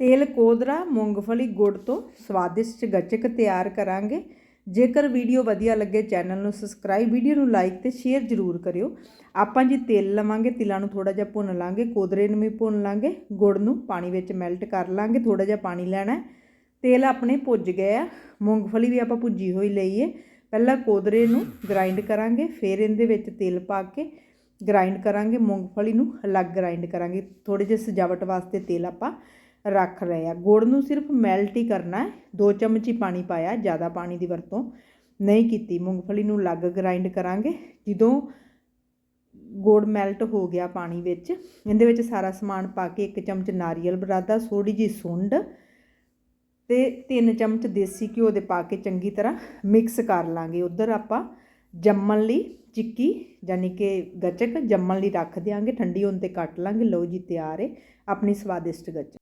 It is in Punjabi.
ਤੇਲ ਕੋਦਰਾ ਮੂੰਗਫਲੀ ਗੁੜ ਤੋਂ ਸਵਾਦਿਸ਼ਟ ਗੱਚਕ ਤਿਆਰ ਕਰਾਂਗੇ। ਜੇਕਰ ਵੀਡੀਓ ਵਧੀਆ ਲੱਗੇ ਚੈਨਲ ਨੂੰ ਸਬਸਕ੍ਰਾਈਬ, ਵੀਡੀਓ ਨੂੰ ਲਾਈਕ ਤੇ ਸ਼ੇਅਰ ਜ਼ਰੂਰ ਕਰਿਓ। ਆਪਾਂ ਜੀ ਤੇਲ ਲਵਾਂਗੇ, ਤਿਲਾਂ ਨੂੰ ਥੋੜਾ ਜਿਹਾ ਭੁੰਨ ਲਾਂਗੇ, ਕੋਦਰੇ ਨੂੰ ਵੀ ਭੁੰਨ ਲਾਂਗੇ, ਗੁੜ ਨੂੰ ਪਾਣੀ ਵਿੱਚ ਮੈਲਟ ਕਰ ਲਾਂਗੇ ਥੋੜਾ ਜਿਹਾ ਪਾਣੀ ਲੈਣਾ ਤੇਲ ਆਪਣੇ ਭੁੱਜ ਗਏ ਆ, ਮੂੰਗਫਲੀ ਵੀ ਆਪਾਂ ਭੁੱਜੀ ਹੋਈ ਲਈਏ ਪਹਿਲਾਂ ਕੋਦਰੇ ਨੂੰ ਗ੍ਰਾਈਂਡ ਕਰਾਂਗੇ, ਫਿਰ ਇਹਦੇ ਵਿੱਚ ਤੇਲ ਪਾ ਕੇ ਗ੍ਰਾਈਂਡ ਕਰਾਂਗੇ, ਮੂੰਗਫਲੀ ਨੂੰ ਅਲੱਗ ਗ੍ਰਾਈਂਡ ਕਰਾਂਗੇ। ਥੋੜੇ ਜਿਹੇ ਸਜਾਵਟ ਵਾਸਤੇ ਤੇਲ ਆਪਾਂ ਰੱਖ ਰਹੇ ਆ। ਗੁੜ ਨੂੰ ਸਿਰਫ ਮੈਲਟ ਹੀ ਕਰਨਾ ਹੈ। ਦੋ ਚਮਚ ਹੀ ਪਾਣੀ ਪਾਇਆ, ਜ਼ਿਆਦਾ ਪਾਣੀ ਦੀ ਵਰਤੋਂ ਨਹੀਂ ਕੀਤੀ। ਮੂੰਗਫਲੀ ਨੂੰ ਅਲੱਗ ਗ੍ਰਾਈਂਡ ਕਰਾਂਗੇ। ਜਦੋਂ ਗੁੜ ਮੈਲਟ ਹੋ ਗਿਆ ਪਾਣੀ ਵਿੱਚ, ਇਹਦੇ ਵਿੱਚ ਸਾਰਾ ਸਮਾਨ ਪਾ ਕੇ ਇੱਕ ਚਮਚ ਨਾਰੀਅਲ ਬਰਾਦਾ ਥੋੜੀ ਜੀ ਸੁੰਡ ਤੇ ਤਿੰਨ ਚਮਚ ਦੇਸੀ ਘਿਓ ਦੇ ਪਾ ਕੇ ਚੰਗੀ ਤਰ੍ਹਾਂ ਮਿਕਸ ਕਰ ਲਾਂਗੇ। ਉਧਰ ਆਪਾਂ ਜੰਮਣ ਲਈ ਚਿੱਕੀ ਯਾਨੀ ਕਿ ਗੱਚਕ ਜੰਮਣ ਲਈ ਰੱਖ ਦਿਆਂਗੇ। ਠੰਡੀ ਹੋਣ ਤੇ ਕੱਟ ਲਾਂਗੇ। ਲਓ ਜੀ, ਤਿਆਰ ਹੈ ਆਪਣੀ ਸਵਾਦਿਸ਼ਟ ਗੱਚਕ।